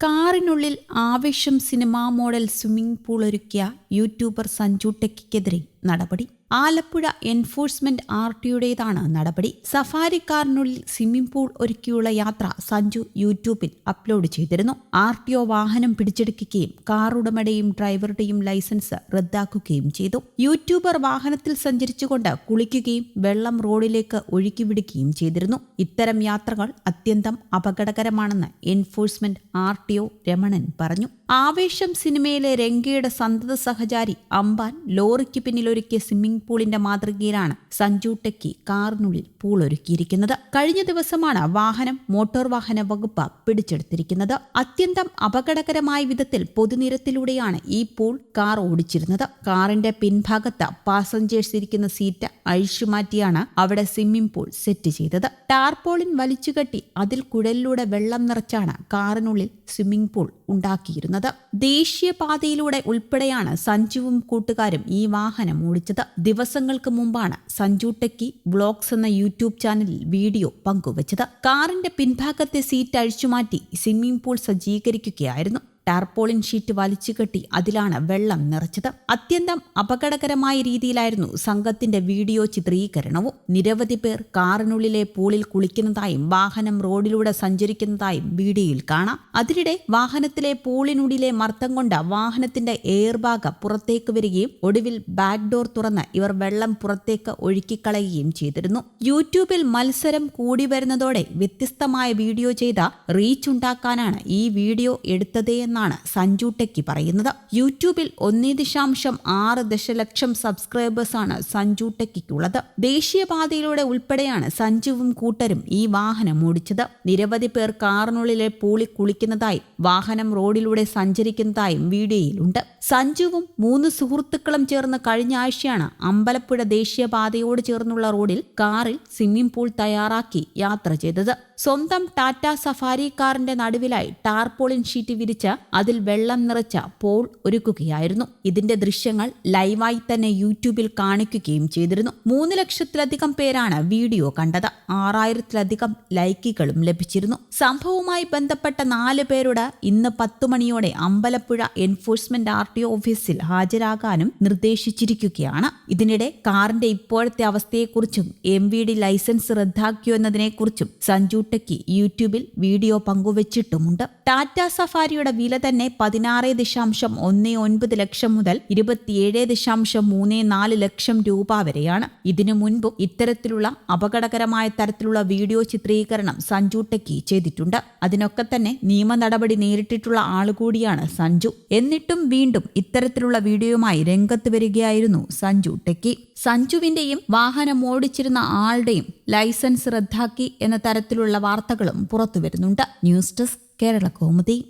കാറിനുള്ളിൽ Aavesham cinema model swimming pool ഒരുക്കിയ YouTuber Sanju ടെക്കിക്കെതിരെ. നടപടി. ആലപ്പുഴ എൻഫോഴ്സ്മെന്റ് ആർ ടിയുടേതാണ് നടപടി. സഫാരി കാറിനുള്ളിൽ സ്വിമ്മിംഗ് പൂൾ ഒരുക്കിയുള്ള യാത്ര സഞ്ജു യൂട്യൂബിൽ അപ്ലോഡ് ചെയ്തിരുന്നു. ആർ ടി ഒ വാഹനം പിടിച്ചെടുക്കുകയും കാർ ഉടമയുടെയും ഡ്രൈവറുടെയും ലൈസൻസ് റദ്ദാക്കുകയും ചെയ്തു. യൂട്യൂബർ വാഹനത്തിൽ സഞ്ചരിച്ചുകൊണ്ട് കുളിക്കുകയും വെള്ളം റോഡിലേക്ക് ഒഴുക്കിവിടുകയും ചെയ്തിരുന്നു. ഇത്തരം യാത്രകൾ അത്യന്തം അപകടകരമാണെന്ന് enforcement R T O Ramanan പറഞ്ഞു. ആവേശം സിനിമയിലെ രംഗയുടെ സന്തത സഹചാരി അമ്പാൻ ലോറിക്ക് പിന്നിലൊരുക്കിയ സ്വിമ്മിംഗ് പൂളിന്റെ മാതൃകയിലാണ് സഞ്ജു ടെക്കി കാറിനുള്ളിൽ പൂൾ ഒരുക്കിയിരിക്കുന്നത് കഴിഞ്ഞ ദിവസമാണ് വാഹനം മോട്ടോർ വാഹന വകുപ്പ് പിടിച്ചെടുത്തിരിക്കുന്നത്. അത്യന്തം അപകടകരമായ വിധത്തിൽ പൊതുനിരത്തിലൂടെയാണ് ഈ പൂൾ കാർ ഓടിച്ചിരുന്നത്. കാറിന്റെ പിൻഭാഗത്ത് പാസഞ്ചേഴ്സ് ഇരിക്കുന്ന സീറ്റ് അഴിച്ചുമാറ്റിയാണ് അവിടെ സ്വിമ്മിംഗ് പൂൾ സെറ്റ് ചെയ്തത്. ടാർപോളിൻ വലിച്ചുകെട്ടി അതിൽ കുഴലിലൂടെ വെള്ളം നിറച്ചാണ് കാറിനുള്ളിൽ സ്വിമ്മിംഗ് പൂൾ ഉണ്ടാക്കിയിരുന്നത്. ദേശീയപാതയിലൂടെ ഉൾപ്പെടെയാണ് സഞ്ജുവും കൂട്ടുകാരും ഈ വാഹനം ഓടിച്ചത്. ദിവസങ്ങൾക്ക് മുമ്പാണ് സഞ്ജു ടെക്കി വ്ളോഗ്സ് എന്ന യൂട്യൂബ് ചാനലിൽ വീഡിയോ പങ്കുവച്ചത്. കാറിന്റെ പിൻഭാഗത്തെ സീറ്റ് അഴിച്ചുമാറ്റി സ്വിമ്മിംഗ് പൂൾ സജ്ജീകരിക്കുകയായിരുന്നു. ടാർപോളിൻ ഷീറ്റ് വലിച്ചു കെട്ടി അതിലാണ് വെള്ളം നിറച്ചത്. അത്യന്തം അപകടകരമായ രീതിയിലായിരുന്നു സംഘത്തിന്റെ വീഡിയോ ചിത്രീകരണവും. നിരവധി പേർ കാറിനുള്ളിലെ പൂളിൽ കുളിക്കുന്നതായും വാഹനം റോഡിലൂടെ സഞ്ചരിക്കുന്നതായും വീഡിയോയിൽ കാണാം. അതിനിടെ വാഹനത്തിലെ പൂളിനുള്ളിലെ മർദ്ദം കൊണ്ട് വാഹനത്തിന്റെ എയർ ബാഗ് പുറത്തേക്ക് വരികയും ഒടുവിൽ ബാക്ക് ഡോർ തുറന്ന് ഇവർ വെള്ളം പുറത്തേക്ക് ഒഴുക്കിക്കളയുകയും ചെയ്തിരുന്നു. യൂട്യൂബിൽ മത്സരം കൂടി വരുന്നതോടെ വ്യത്യസ്തമായ വീഡിയോ ചെയ്ത റീച്ച് ഉണ്ടാക്കാനാണ് ഈ വീഡിയോ എടുത്തതേ എന്നാണ് സഞ്ജു ടെക്കി പറയുന്നത്. യൂട്യൂബിൽ ഒന്നേ ദശാംശം ആറ് ദശലക്ഷം സബ്സ്ക്രൈബേഴ്സാണ് സഞ്ജു ടെക്കിക്കുള്ളത്. ദേശീയപാതയിലൂടെ ഉൾപ്പെടെയാണ് സഞ്ജുവും കൂട്ടരും ഈ വാഹനം ഓടിച്ചത്. നിരവധി പേർ കാറിനുള്ളിലെ പൂളി കുളിക്കുന്നതായും വാഹനം റോഡിലൂടെ സഞ്ചരിക്കുന്നതായും വീഡിയോയിലുണ്ട്. സഞ്ജുവും മൂന്ന് സുഹൃത്തുക്കളും ചേർന്ന് കഴിഞ്ഞ ആഴ്ചയാണ് അമ്പലപ്പുഴ ദേശീയപാതയോട് ചേർന്നുള്ള റോഡിൽ കാറിൽ സ്വിമ്മിംഗ് പൂൾ തയ്യാറാക്കി യാത്ര ചെയ്തത്. സ്വന്തം ടാറ്റ സഫാരി കാറിന്റെ നടുവിലായി ടാർപോളിൻ ഷീറ്റ് വിരിച്ച് അതിൽ വെള്ളം നിറച്ച പോൾ ഒരുക്കുകയായിരുന്നു. ഇതിന്റെ ദൃശ്യങ്ങൾ ലൈവായി തന്നെ യൂട്യൂബിൽ കാണിക്കുകയും ചെയ്തിരുന്നു. മൂന്ന് ലക്ഷത്തിലധികം പേരാണ് വീഡിയോ കണ്ടത്. ആറായിരത്തിലധികം ലൈക്കുകളും ലഭിച്ചിരുന്നു. സംഭവവുമായി ബന്ധപ്പെട്ട നാല് പേരോട് ഇന്ന് പത്തു മണിയോടെ അമ്പലപ്പുഴ എൻഫോഴ്സ്മെന്റ് ആർ ടി ഓഫീസിൽ ഹാജരാകാനും നിർദ്ദേശിച്ചിരിക്കുകയാണ്. ഇതിനിടെ കാറിന്റെ ഇപ്പോഴത്തെ അവസ്ഥയെക്കുറിച്ചും എം വി ഡി ലൈസൻസ് റദ്ദാക്കിയോ എന്നതിനെക്കുറിച്ചും സഞ്ജു ടെക്കി യൂട്യൂബിൽ വീഡിയോ പങ്കുവച്ചിട്ടുമുണ്ട്. ടാറ്റ സഫാരിയുടെ വില തന്നെ പതിനാറ് ദശാംശം ഒന്ന് ഒൻപത് ലക്ഷം മുതൽ ഇരുപത്തിയേഴ് ദശാംശം മൂന്ന് നാല് ലക്ഷം രൂപ വരെയാണ്. ഇതിനു മുൻപും ഇത്തരത്തിലുള്ള അപകടകരമായ തരത്തിലുള്ള വീഡിയോ ചിത്രീകരണം സഞ്ജു ടെക്കി ചെയ്തിട്ടുണ്ട്. അതിനൊക്കെ തന്നെ നിയമ നടപടി നേരിട്ടിട്ടുള്ള ആളുകൂടിയാണ് സഞ്ജു. എന്നിട്ടും വീണ്ടും ഇത്തരത്തിലുള്ള വീഡിയോയുമായി രംഗത്ത് വരികയായിരുന്നു സഞ്ജു ടെക്കി. സഞ്ജുവിന്റെയും വാഹനം ഓടിച്ചിരുന്ന ആളുടെയും ലൈസൻസ് റദ്ദാക്കി എന്ന തരത്തിലുള്ള വാർത്തകളും പുറത്തുവരുന്നുണ്ട്. News desk Kerala Kaumudi.